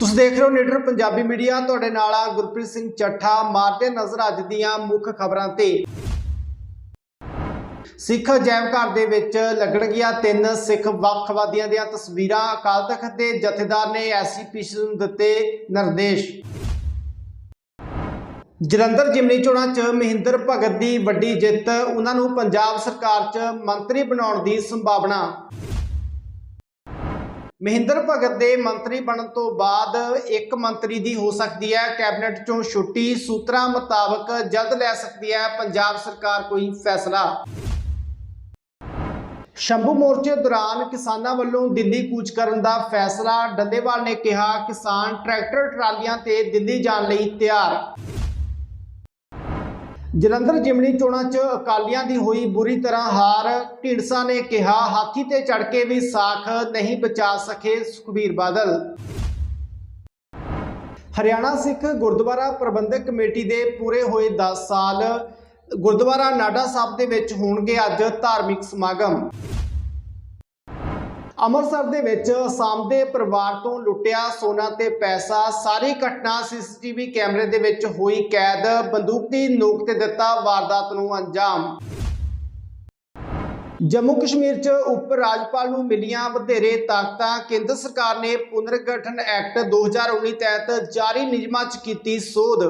ਤੁਸੀਂ ਦੇਖ ਰਹੇ ਹੋ ਨੀਡਰ ਪੰਜਾਬੀ ਮੀਡੀਆ। ਤੁਹਾਡੇ ਨਾਲ ਆ ਗੁਰਪ੍ਰੀਤ ਸਿੰਘ ਚੱਠਾ। ਮਾਰਦੇ ਨਜ਼ਰ ਅੱਜ ਦੀਆਂ ਮੁੱਖ ਖਬਰਾਂ ਤੇ। ਸਿੱਖ ਅਜਾਇਬ ਘਰ ਦੇ ਵਿੱਚ ਲੱਗਣਗੀਆਂ ਤਿੰਨ ਸਿੱਖ ਵੱਖਵਾਦੀਆਂ ਦੀਆਂ ਤਸਵੀਰਾਂ। ਅਕਾਲ ਤਖਤ ਦੇ ਜਥੇਦਾਰ ਨੇ ਐਸਜੀਪੀਸੀ ਨੂੰ ਦਿੱਤੇ ਨਿਰਦੇਸ਼। ਜਲੰਧਰ ਜਿਮਨੀ ਚੋਣਾਂ 'ਚ ਮਹਿੰਦਰ ਭਗਤ ਦੀ ਵੱਡੀ ਜਿੱਤ। ਉਹਨਾਂ ਨੂੰ ਪੰਜਾਬ ਸਰਕਾਰ 'ਚ ਮੰਤਰੀ ਬਣਾਉਣ ਦੀ ਸੰਭਾਵਨਾ। ਮਹਿੰਦਰ ਭਗਤ ਦੇ ਮੰਤਰੀ ਬਣਨ ਤੋਂ ਬਾਅਦ ਇੱਕ ਮੰਤਰੀ ਦੀ ਹੋ ਸਕਦੀ ਹੈ, ਕੈਬਨਿਟ 'ਚੋਂ ਛੁੱਟੀ। ਸੂਤਰਾਂ ਮੁਤਾਬਕ ਜਲਦ ਲੈ ਸਕਦੀ ਹੈ ਪੰਜਾਬ ਸਰਕਾਰ ਕੋਈ ਫੈਸਲਾ। ਸ਼ੰਭੂ ਮੋਰਚੇ ਦੌਰਾਨ ਕਿਸਾਨਾਂ ਵੱਲੋਂ ਦਿੱਲੀ ਕੂਚ ਕਰਨ ਦਾ ਫੈਸਲਾ। ਡੱਲੇਵਾਲ ਨੇ ਕਿਹਾ, ਕਿਸਾਨ ਟਰੈਕਟਰ ਟਰਾਲੀਆਂ ਤੇ ਦਿੱਲੀ ਜਾਣ ਲਈ ਤਿਆਰ। ਜਲੰਧਰ ਜਿਮਣੀ ਚੋਣਾਂ 'ਚ ਅਕਾਲੀਆਂ ਦੀ ਹੋਈ ਬੁਰੀ ਤਰ੍ਹਾਂ ਹਾਰ, ਢੀਂਡਸਾ ਨੇ ਕਿਹਾ, ਹਾਥੀ ਤੇ ਚੜ ਕੇ ਵੀ ਸਾਖ ਨਹੀਂ ਬਚਾ ਸਕੇ ਸੁਖਬੀਰ ਬਾਦਲ। ਹਰਿਆਣਾ ਸਿੱਖ ਗੁਰਦੁਆਰਾ ਪ੍ਰਬੰਧਕ ਕਮੇਟੀ ਦੇ ਪੂਰੇ ਹੋਏ 10 ਸਾਲ ਗੁਰਦੁਆਰਾ ਨਾਡਾ ਸਾਹਿਬ ਦੇ ਵਿੱਚ ਹੋਣਗੇ ਅੱਜ ਧਾਰਮਿਕ ਸਮਾਗਮ। ਅੰਮ੍ਰਿਤਸਰ ਦੇ ਵਿੱਚ ਅਸਾਮ ਦੇ ਪਰਿਵਾਰ ਤੋਂ ਲੁੱਟਿਆ ਸੋਨਾ ਤੇ ਪੈਸਾ, ਸਾਰੀ ਘਟਨਾ ਸੀਸੀਟੀਵੀ ਕੈਮਰੇ ਦੇ ਵਿੱਚ ਹੋਈ ਕੈਦ ਬੰਦੂਕ ਦੀ ਨੋਕ ਤੇ ਦਿੱਤਾ ਵਾਰਦਾਤ ਨੂੰ ਅੰਜਾਮ। ਜੰਮੂ ਕਸ਼ਮੀਰ 'ਚ ਉਪ ਰਾਜਪਾਲ ਨੂੰ ਮਿਲੀਆਂ ਵਧੇਰੇ ਤਾਕਤਾਂ, ਕੇਂਦਰ ਸਰਕਾਰ ਨੇ ਪੁਨਰਗਠਨ ਐਕਟ 2019 ਤਹਿਤ ਜਾਰੀ ਨਿਯਮਾਂ 'ਚ ਕੀਤੀ ਸੋਧ।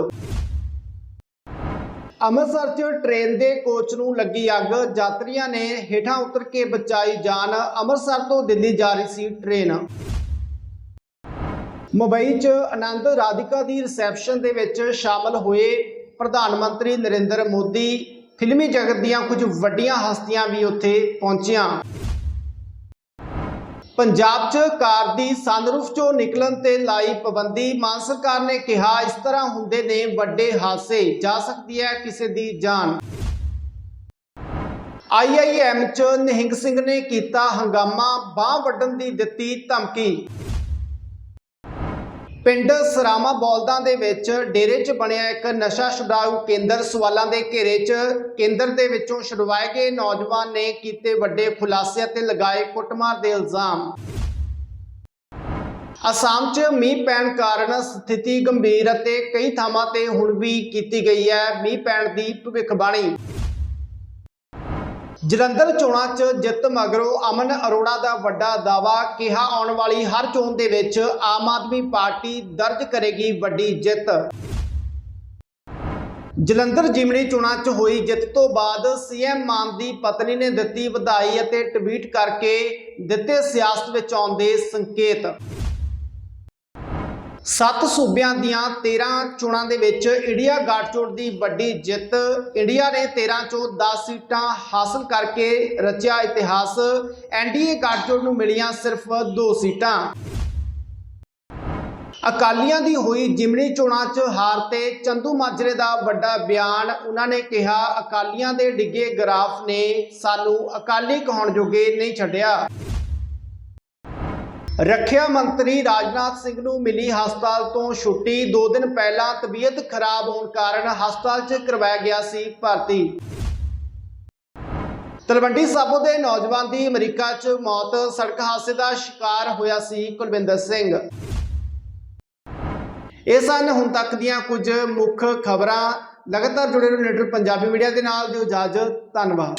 ਅੰਮ੍ਰਿਤਸਰ 'ਚ ਟ੍ਰੇਨ ਦੇ ਕੋਚ ਨੂੰ ਲੱਗੀ ਅੱਗ। ਯਾਤਰੀਆਂ ਨੇ ਹੇਠਾਂ ਉਤਰ ਕੇ ਬਚਾਈ ਜਾਨ। ਅੰਮ੍ਰਿਤਸਰ ਤੋਂ ਦਿੱਲੀ ਜਾ ਰਹੀ ਸੀ ਟ੍ਰੇਨ ਮੁੰਬਈ 'ਚ ਆਨੰਦ ਰਾਧਿਕਾ ਦੀ ਰਿਸੈਪਸ਼ਨ ਦੇ ਵਿੱਚ ਸ਼ਾਮਲ ਹੋਏ ਪ੍ਰਧਾਨ ਮੰਤਰੀ ਨਰਿੰਦਰ ਮੋਦੀ। ਫਿਲਮੀ ਜਗਤ ਦੀਆਂ ਕੁਝ ਵੱਡੀਆਂ ਹਸਤੀਆਂ ਵੀ ਉੱਥੇ ਪਹੁੰਚੀਆਂ। ਪੰਜਾਬ 'ਚ ਕਾਰ ਦੀ ਸਨਰੂਫ 'ਚੋਂ ਨਿਕਲਣ ਤੇ ਲਾਈ ਪਾਬੰਦੀ, ਮਾਨ ਸਰਕਾਰ ਨੇ ਕਿਹਾ ਇਸ ਤਰ੍ਹਾਂ ਹੁੰਦੇ ਨੇ ਵੱਡੇ ਹਾਦਸੇ, ਜਾ ਸਕਦੀ ਹੈ ਕਿਸੇ ਦੀ ਜਾਨ। ਆਈਆਈਐਮ 'ਚ ਨਿਹੰਗ ਸਿੰਘ ਨੇ ਕੀਤਾ ਹੰਗਾਮਾ, ਬਾਹ ਵੱਢਣ ਦੀ ਦਿੱਤੀ ਧਮਕੀ। ਪਿੰਡ ਸਰਾਮਾ ਬੌਲਦਾਂ ਦੇ ਵਿੱਚ ਡੇਰੇ 'ਚ ਬਣਿਆ ਇੱਕ ਨਸ਼ਾ ਛੁਡਾਊ ਕੇਂਦਰ ਸਵਾਲਾਂ ਦੇ ਘੇਰੇ 'ਚ ਕੇਂਦਰ ਦੇ ਵਿੱਚੋਂ ਛੁਡਵਾਏ ਗਏ ਨੌਜਵਾਨ ਨੇ ਕੀਤੇ ਵੱਡੇ ਖੁਲਾਸੇ 'ਤੇ ਲਗਾਏ ਕੁੱਟਮਾਰ ਦੇ ਇਲਜ਼ਾਮ। ਅਸਾਮ 'ਚ ਮੀਂਹ ਪੈਣ ਕਾਰਨ ਸਥਿਤੀ ਗੰਭੀਰ ਅਤੇ ਕਈ ਥਾਵਾਂ ਤੇ ਹੁਣ ਵੀ ਕੀਤੀ ਗਈ ਹੈ ਮੀਂਹ ਪੈਣ ਦੀ ਭਵਿੱਖਬਾਣੀ। ਜਲੰਧਰ ਚੋਣਾਂ 'ਚ ਜਿੱਤ ਮਗਰੋਂ ਅਮਨ ਅਰੋੜਾ ਦਾ ਵੱਡਾ ਦਾਵਾ ਕਿਹਾ ਆਉਣ ਵਾਲੀ ਹਰ ਚੋਣ ਦੇ ਵਿੱਚ ਆਮ ਆਦਮੀ ਪਾਰਟੀ ਦਰਜ ਕਰੇਗੀ ਵੱਡੀ ਜਿੱਤ। ਜਲੰਧਰ ਜਿਮਣੀ ਚੋਣਾਂ 'ਚ ਹੋਈ ਜਿੱਤ ਤੋਂ ਬਾਅਦ ਸੀਐਮ ਮਾਨ ਦੀ ਪਤਨੀ ਨੇ ਦਿੱਤੀ ਵਧਾਈ ਅਤੇ ਟਵੀਟ ਕਰਕੇ ਦਿੱਤੇ ਸਿਆਸਤ ਵਿੱਚ ਆਉਣ ਦੇ ਸੰਕੇਤ। ਸੱਤ ਸੂਬਿਆਂ ਦੀਆਂ 13 ਚੋਣਾਂ ਦੇ ਵਿੱਚ ਇੰਡੀਆ ਗਾਠਜੋੜ ਦੀ ਵੱਡੀ ਜਿੱਤ। ਇੰਡੀਆ ਨੇ 13 ਚੋਂ 10 ਸੀਟਾਂ ਹਾਸਲ ਕਰਕੇ ਰਚਿਆ ਇਤਿਹਾਸ। ਐਨਡੀਏ ਗਾਠਜੋੜ ਨੂੰ ਮਿਲੀਆਂ ਸਿਰਫ 2 ਸੀਟਾਂ। ਅਕਾਲੀਆਂ ਦੀ ਹੋਈ ਜਿਮਣੀ ਚੋਣਾਂ 'ਚ ਹਾਰ ਤੇ ਚੰਦੂ ਮਾਜਰੇ ਦਾ ਵੱਡਾ ਬਿਆਨ, ਉਹਨਾਂ ਨੇ ਕਿਹਾ, ਅਕਾਲੀਆਂ ਦੇ ਡਿੱਗੇ ਗ੍ਰਾਫ ਨੇ ਸਾਨੂੰ ਅਕਾਲੀ ਕਹਾਉਣ ਜੋਗੇ ਨਹੀਂ ਛੱਡਿਆ। ਰੱਖਿਆ ਮੰਤਰੀ ਰਾਜਨਾਥ ਸਿੰਘ ਨੂੰ ਮਿਲੀ ਹਸਪਤਾਲ ਤੋਂ ਛੁੱਟੀ। 2 ਦਿਨ ਪਹਿਲਾਂ ਤਬੀਅਤ ਖਰਾਬ ਹੋਣ ਕਾਰਨ ਹਸਪਤਾਲ 'ਚ ਕਰਵਾਇਆ ਗਿਆ ਸੀ ਭਰਤੀ। ਤਲਵੰਡੀ ਸਾਬੋ ਦੇ ਨੌਜਵਾਨ ਦੀ ਅਮਰੀਕਾ 'ਚ ਮੌਤ। ਸੜਕ ਹਾਦਸੇ ਦਾ ਸ਼ਿਕਾਰ ਹੋਇਆ ਸੀ ਕੁਲਵਿੰਦਰ ਸਿੰਘ। ਇਹ ਸਨ ਹੁਣ ਤੱਕ ਦੀਆਂ ਕੁਝ ਮੁੱਖ ਖਬਰਾਂ। ਲਗਾਤਾਰ ਜੁੜੇ ਰਹੋ ਨੀਡਰ ਪੰਜਾਬੀ ਮੀਡੀਆ ਦੇ ਨਾਲ। ਦਿਓ ਇਜਾਜ਼ਤ। ਧੰਨਵਾਦ।